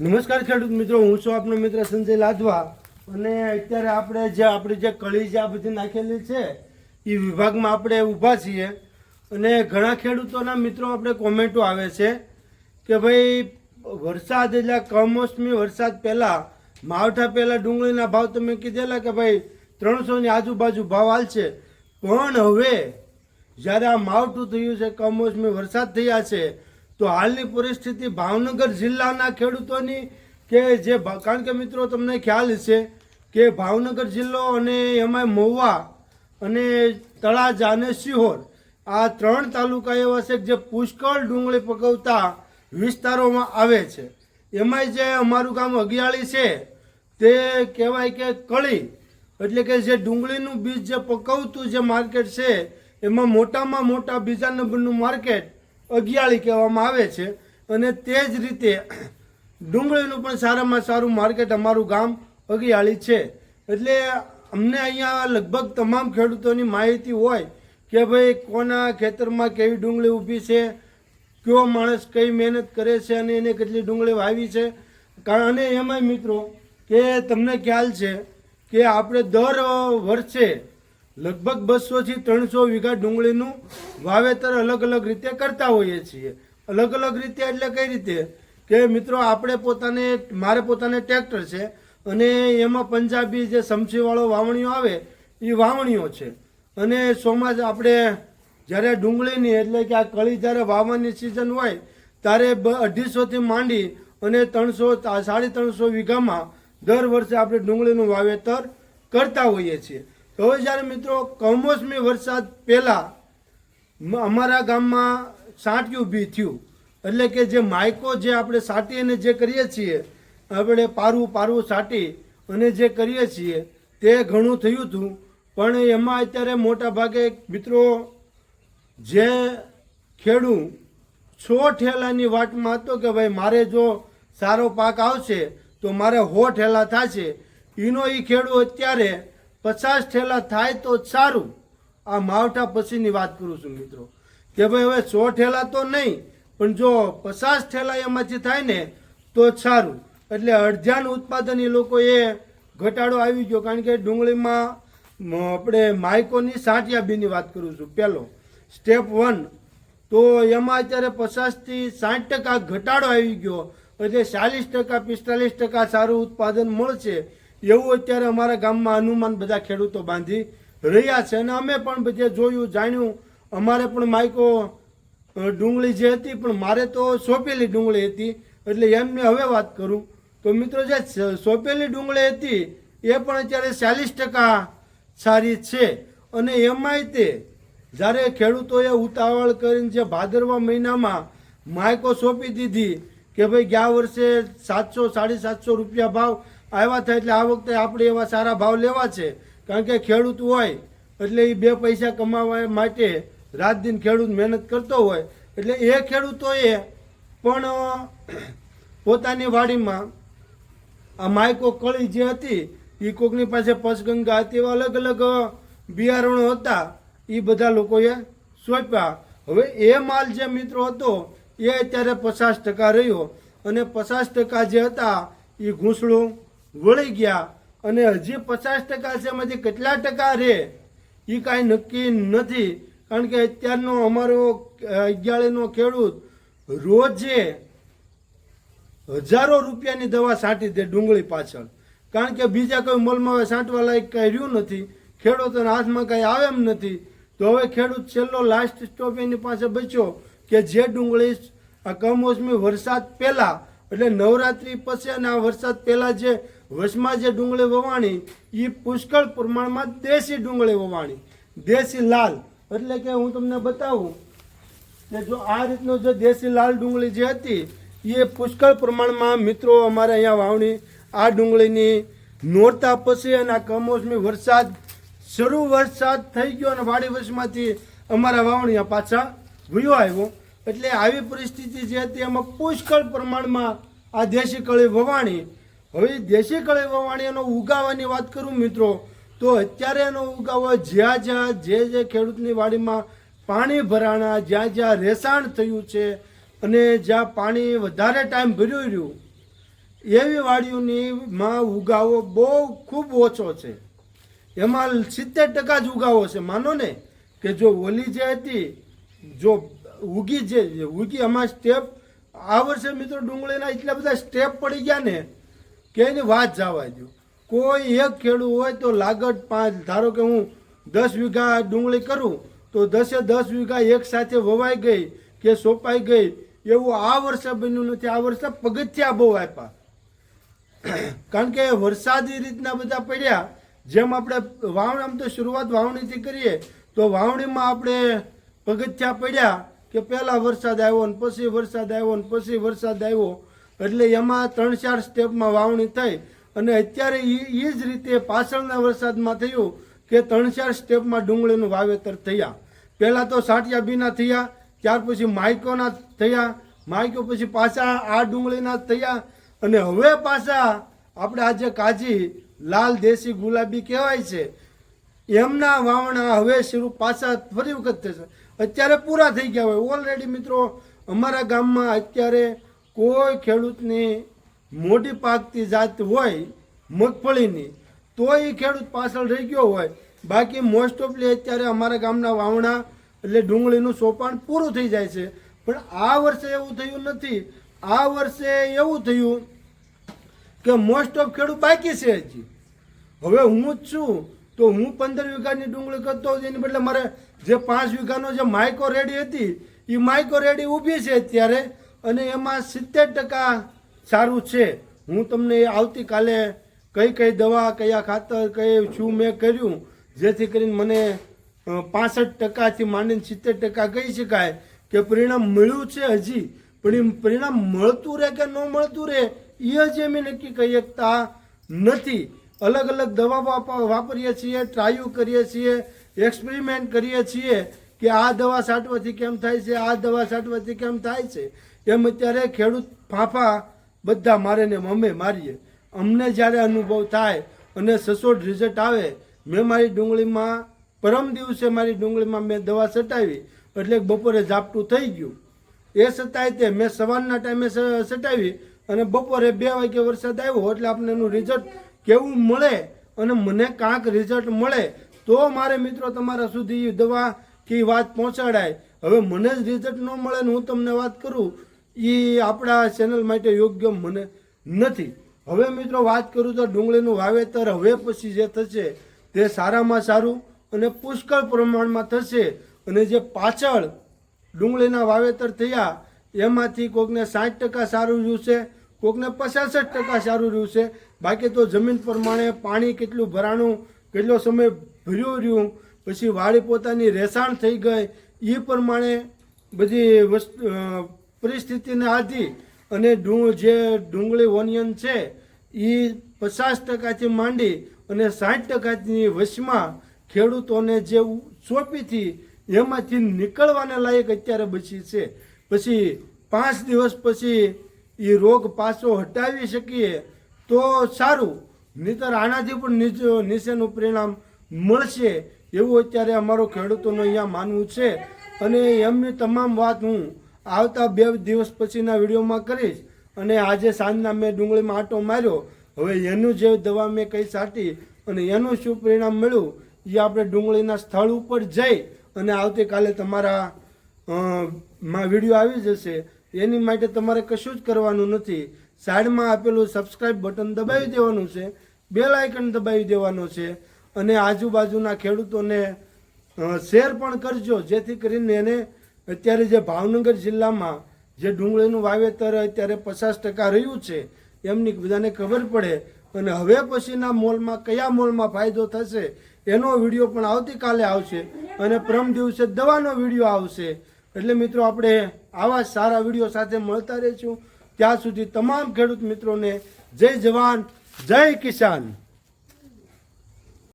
નમસ્કાર ખેડૂત મિત્રો, હું છું આપનો મિત્ર સંજય લાધવા. અને અત્યારે આપણે જે આપણી જે કળી જે આ બધી નાખેલી છે, એ વિભાગમાં આપણે ઊભા છીએ. અને ઘણા ખેડૂતોના મિત્રો આપણે કોમેન્ટો આવે છે કે ભાઈ, વરસાદ એટલે કમોસમી વરસાદ પહેલાં, માવઠા પહેલાં ડુંગળીના ભાવ તમે કીધેલા કે ભાઈ, ત્રણસોની આજુબાજુ ભાવ હાલશે. પણ હવે, જ્યારે આ માવઠું થયું છે, કમોસમી વરસાદ થયા છે તો હાલની પરિસ્થિતિ ભાવનગર જિલ્લાના ખેડૂતોની કે જે કારણ કે મિત્રો તમને ખ્યાલ છે કે ભાવનગર જિલ્લો અને એમાં મહુવા અને તળાજા અને સિહોર આ ત્રણ તાલુકા એવા છે જે પુષ્કળ ડુંગળી પકવતા વિસ્તારોમાં આવે છે. એમાંય જે અમારું ગામ અગિયાળી છે તે કહેવાય કે કળી એટલે કે જે ડુંગળીનું બીજ જે પકવતું જે માર્કેટ છે, એમાં મોટામાં મોટા બીજા નંબરનું માર્કેટ અગિયાળી કહેવામાં આવે છે. અને તે જ રીતે ડુંગળીનું પણ સારામાં સારું માર્કેટ અમારું ગામ અગિયાળી છે. એટલે અમને અહીંયા લગભગ તમામ ખેડૂતોની માહિતી હોય કે ભાઈ કોના ખેતરમાં કેવી ડુંગળી ઊભી છે, કયો માણસ કઈ મહેનત કરે છે અને એને કેટલી ડુંગળી વાવી છે. અને એમાંય મિત્રો, કે તમને ખ્યાલ છે કે આપણે દર વર્ષે લગભગ બસોથી ત્રણસો વીઘા ડુંગળીનું વાવેતર અલગ અલગ રીતે કરતા હોઈએ છીએ. અલગ અલગ રીતે એટલે કઈ રીતે? કે મિત્રો, આપણે પોતાને, મારે પોતાને ટ્રેક્ટર છે અને એમાં પંજાબી જે સમસીવાળો વાવણીઓ આવે એ વાવણીઓ છે. અને સોમાં આપણે જ્યારે ડુંગળીની એટલે કે આ કળી જ્યારે વાવવાની સિઝન હોય, ત્યારે અઢીસોથી માંડી અને ત્રણસો, સાડી ત્રણસો વીઘામાં દર વર્ષે આપણે ડુંગળીનું વાવેતર કરતા હોઈએ છીએ. હવે જ્યારે મિત્રો કમોસમી વરસાદ પહેલાં અમારા ગામમાં સાંટિયું બી થયું. એટલે કે જે માયકો જે આપણે સાટીને જે કરીએ છીએ, આપણે પારવું પારવું સાટી અને જે કરીએ છીએ, તે ઘણું થયું હતું. પણ એમાં અત્યારે મોટા ભાગે મિત્રો જે ખેડૂત છો ઠેલાની વાટમાં હતો કે ભાઈ મારે જો સારો પાક આવશે તો મારે હો ઠેલા થશે. એનો એ ખેડૂત અત્યારે પચાસ ઠેલા થાય તો સારું. આ માવઠા પછીની વાત કરું છું મિત્રો. કે ભાઈ હવે સો ઠેલા તો નહીં, પણ જો પચાસ ઠેલા એમાંથી થાય ને, તો સારું. એટલે અડધાનું ઉત્પાદન એ લોકોએ ઘટાડો આવી ગયો, કારણ કે ડુંગળીમાં આપણે માયકોની સાંટિયા બીની વાત કરું છું પહેલો. Step one. તો એમાં અત્યારે પચાસથી સાઠ ટકા ઘટાડો આવી ગયો. એટલે ચાલીસ ટકા, પિસ્તાલીસ ટકા સારું ઉત્પાદન મળશે. એવું અત્યારે અમારા ગામમાં અનુમાન બધા ખેડૂતો બાંધી રહ્યા છે અને અમે પણ બધે જોયું, જાણ્યું. અમારે પણ માયકો ડુંગળી જે હતી, પણ મારે તો સોંપેલી ડુંગળી હતી, એટલે એમને હવે વાત કરું. તો મિત્રો જે સોંપેલી ડુંગળી હતી, એ પણ અત્યારે ચાલીસ ટકા સારી છે. અને એમાંય તે, જ્યારે ખેડૂતોએ ઉતાવળ કરીને જે ભાદરવા મહિનામાં માયકો સોંપી દીધી કે ભાઈ ગયા વર્ષે સાતસો, સાડી સાતસો રૂપિયા ભાવ આવ્યા થાય એટલે આ વખતે આપણે એવા સારા ભાવ લેવા છે. કારણ કે ખેડૂત હોય, એટલે એ બે પૈસા કમાવા માટે રાત દિન ખેડૂત મહેનત કરતો હોય. એટલે એ ખેડૂતોએ પણ પોતાની વાડીમાં આ માયકો કળી જે હતી એ કોકની પાસે પસગંગા હતી એવા અલગ અલગ બિયારણો હતા એ બધા લોકોએ સોંપ્યા. હવે એ માલ જે મિત્રો હતો, એ અત્યારે પચાસ ટકા રહ્યો. અને પચાસ ટકા જે હતા એ ઘૂંસળું વળી ગયા અને હજી પચાસ ટકા છે એમાંથી કેટલા ટકા રહે એ કાંઈ નક્કી નથી. કારણ કે અત્યારનો અમારો અગિયાળીનો ખેડૂત રોજે હજારો રૂપિયાની દવા છાંટી દે ડુંગળી પાછળ. કારણ કે બીજા કોઈ મોલમાં છાંટવા લાયક કાંઈ રહ્યું નથી. ખેડૂતોના હાથમાં કાંઈ આવે એમ નથી. તો હવે ખેડૂત છેલ્લો લાસ્ટ સ્ટોપ એની પાસે બચ્યો કે જે ડુંગળી આ કમોસમી વરસાદ પહેલાં, એટલે નવરાત્રિ પછી અને આ વરસાદ પહેલાં જે વચમાં જે ડુંગળી વવાણી એ પુષ્કળ પ્રમાણમાં દેશી ડુંગળી વવાણી. દેશી લાલ. એટલે કે હું તમને બતાવું કે જો આ રીતનો જે દેશી લાલ ડુંગળી જે હતી એ પુષ્કળ પ્રમાણમાં મિત્રો અમારે અહીંયા વાવણી, આ ડુંગળીની નોરતા પછી અને આ કમોસમી વરસાદ, શરૂ વરસાદ થઈ ગયો અને વાડી વર્ષમાંથી અમારા વાવણીયા પાછા ભૂયો આવ્યો. એટલે આવી પરિસ્થિતિ જે હતી, એમાં પુષ્કળ પ્રમાણમાં આ દેશી કળી વવાણી હવે દેશી કળી વવાણી ઉગાવાની વાત કરું મિત્રો, તો અત્યારે એનો ઉગાવો જ્યાં જ્યાં જે જે ખેડૂતની વાડીમાં પાણી ભરાણા, જ્યાં જ્યાં રેસાણ થયું છે અને જ્યાં પાણી વધારે ટાઈમ ભર્યું રહ્યું, એવી વાડીઓની માં ઉગાવો બહુ ખૂબ ઓછો છે. એમાં સિત્તેર ટકા જ ઉગાવો છે. માનો ને કે જો ઓલી જે હતી, જો ઉગી જે જે ઉગી આમાં સ્ટેપ આ વર્ષે મિત્રો ડુંગળીના એટલા બધા સ્ટેપ પડી ગયા ને કે એની વાત જવા દો કોઈ એક ખેડૂત હોય તો લાગત પાંચ, ધારો કે હું દસ વીઘા ડુંગળી કરું, તો દસે દસ વીઘા એક સાથે વવાઈ ગઈ કે સોંપાઈ ગઈ, એવું આ વર્ષે બન્યું નથી, આ વર્ષે પગથિયા બહુ આપ્યા. કારણ કે વરસાદી રીતના બધા પડ્યા. જેમ આપણે વાવણી, આમ તો શરૂઆત વાવણીથી કરીએ, તો વાવણીમાં આપણે પગથિયા પડ્યા કે પહેલાં વરસાદ આવ્યો ને પછી વરસાદ આવ્યો ને પછી વરસાદ આવ્યો. એટલે એમાં ત્રણ ચાર સ્ટેપમાં વાવણી થઈ. અને અત્યારે એ એ જ રીતે પાછળના વરસાદમાં થયું કે ત્રણ ચાર સ્ટેપમાં ડુંગળીનું વાવેતર થયા. પહેલાં તો સાટિયા બીના થયા, ત્યાર પછી માઇકોના થયા, માઇકો પછી પાછા આ ડુંગળીના થયા. અને હવે પાછા આપણે આજે કાજી લાલ દેશી ગુલાબી કહેવાય છે. એમના વાવણા હવે શરૂ પાછા ફરી વખત થશે. અત્યારે પૂરા થઈ ગયા હોય. ઓલરેડી મિત્રો, અમારા ગામમાં અત્યારે કોઈ ખેડૂતની મોટી પાકતી જાત હોય મગફળીની તો એ ખેડૂત પાછળ રહી ગયો હોય. બાકી મોસ્ટ ઓફલી અત્યારે અમારા ગામના વાવણા એટલે ડુંગળીનું સોપાન પૂરું થઈ જાય છે. પણ આ વર્ષે એવું થયું નથી. આ વર્ષે એવું થયું કે મોસ્ટ ઓફ ખેડૂત બાકી છે હજી. હવે હું જ છું, તો હું પંદર વીઘાની ડુંગળી કરતો હોઉં એની બદલે મારે જે પાંચ વીઘાનો જે માઇકો રેડી હતી, એ માઇકો રેડી ઊભી છે અત્યારે. અને એમાં સિત્તેર ટકા સારું છે. હું તમને આવતીકાલે કઈ કઈ દવા, કયા ખાતર, કઈ શું મેં કર્યું, જેથી કરીને મને પાસઠ ટકાથી માંડીને સિત્તેર ટકા કહી શકાય કે પરિણામ મળ્યું છે હજી. પણ એ પરિણામ મળતું રહે કે ન મળતું રહે, એ હજી અમે નક્કી કહી શકતા નથી. અલગ અલગ દવા વાપરીએ છીએ, ટ્રાયુ કરીએ છીએ, એક્સપેરિમેન્ટ કરીએ છીએ કે આ દવા છાંટવાથી કેમ થાય છે, આ દવા છાંટવાથી કેમ થાય છે? એમ અત્યારે ખેડૂત ફાંફા બધા મારે ને અમે મારીએ. અમને જ્યારે અનુભવ થાય અને સચોટ રિઝલ્ટ આવે, મેં મારી ડુંગળીમાં, પરમ દિવસે મારી ડુંગળીમાં મેં દવા છટાવી એટલે બપોરે ઝાપટું થઈ ગયું. એ છતાંય તે મેં સવારના ટાઈમે સટાવી અને બપોરે બે વાગે વરસાદ આવ્યો એટલે આપણે એનું રિઝલ્ટ કેવું મળે અને મને કાંક રિઝલ્ટ મળે, તો મારે મિત્રો તમારા સુધી દવા કે એ વાત પહોંચાડાય. હવે મને જ રિઝલ્ટ ન મળે ને હું તમને વાત કરું એ આપણા ચેનલ માટે યોગ્ય મને નથી. હવે મિત્રો વાત કરું તો ડુંગળીનું વાવેતર હવે પછી જે થશે તે સારામાં સારું અને પુષ્કળ પ્રમાણમાં થશે. અને જે પાછળ ડુંગળીના વાવેતર થયા, એમાંથી કોકને સાઠ ટકા સારું રહ્યું છે, કોકને પચાસઠ ટકા સારું રહ્યું છે. બાકી તો જમીન પ્રમાણે પાણી કેટલું ભરાણું, કેટલો સમય ભર્યું રહ્યું પછી વાડી પોતાની રહેસાણ થઈ ગઈ. એ પ્રમાણે બધી વસ્તુ પરિસ્થિતિને આધી અને જે ડુંગળી ઓનિયન છે એ પચાસ ટકાથી માંડી અને સાઠ ટકાની વશમાં ખેડૂતોને જે સોંપીથી એમાંથી નીકળવાને લાયક અત્યારે બચી છે. પછી પાંચ દિવસ પછી એ રોગ પાછો હટાવી શકીએ તો સારું. નહીતર આનાથી પણ નિશેનું પરિણામ મળશે. એવું અત્યારે અમારો ખેડૂતોનું અહીંયા માનવું છે. અને એમની તમામ વાત હું આવતા બે દિવસ પછીના વિડીયોમાં કરીશ. અને આજે સાંજના મેં ડુંગળીમાં આંટો માર્યો. હવે એનું જે દવા મેં કઈ સાટી અને એનું શું પરિણામ મળ્યું, એ આપણે ડુંગળીના સ્થળ ઉપર જઈ અને આવતીકાલે તમારા માં વીડિયો આવી જશે. એની માટે તમારે કશું જ કરવાનું નથી. સાઈડમાં આપેલું સબસ્ક્રાઇબ બટન દબાવી દેવાનું છે. બેલ આઇકન દબાવી દેવાનું છે. અને આજુબાજુના ખેડૂતોને શેર પણ કરજો, જેથી કરીને એને અત્યારે જે ભાવનગર જિલ્લામાં જે ડુંગળીનું વાવેતર અત્યારે પચાસ ટકા રહ્યું છે, એમની બધાને ખબર પડે. અને હવે પછીના મોલમાં કયા મોલમાં ફાયદો થશે, એનો વીડિયો પણ આવતીકાલે આવશે અને પ્રમ દિવસે દવાનો વીડિયો આવશે. એટલે મિત્રો, આપણે આવા સારા વીડિયો સાથે મળતા રહીશું. ત્યાં સુધી તમામ ખેડૂત મિત્રોને જય જવાન, જય કિસાન.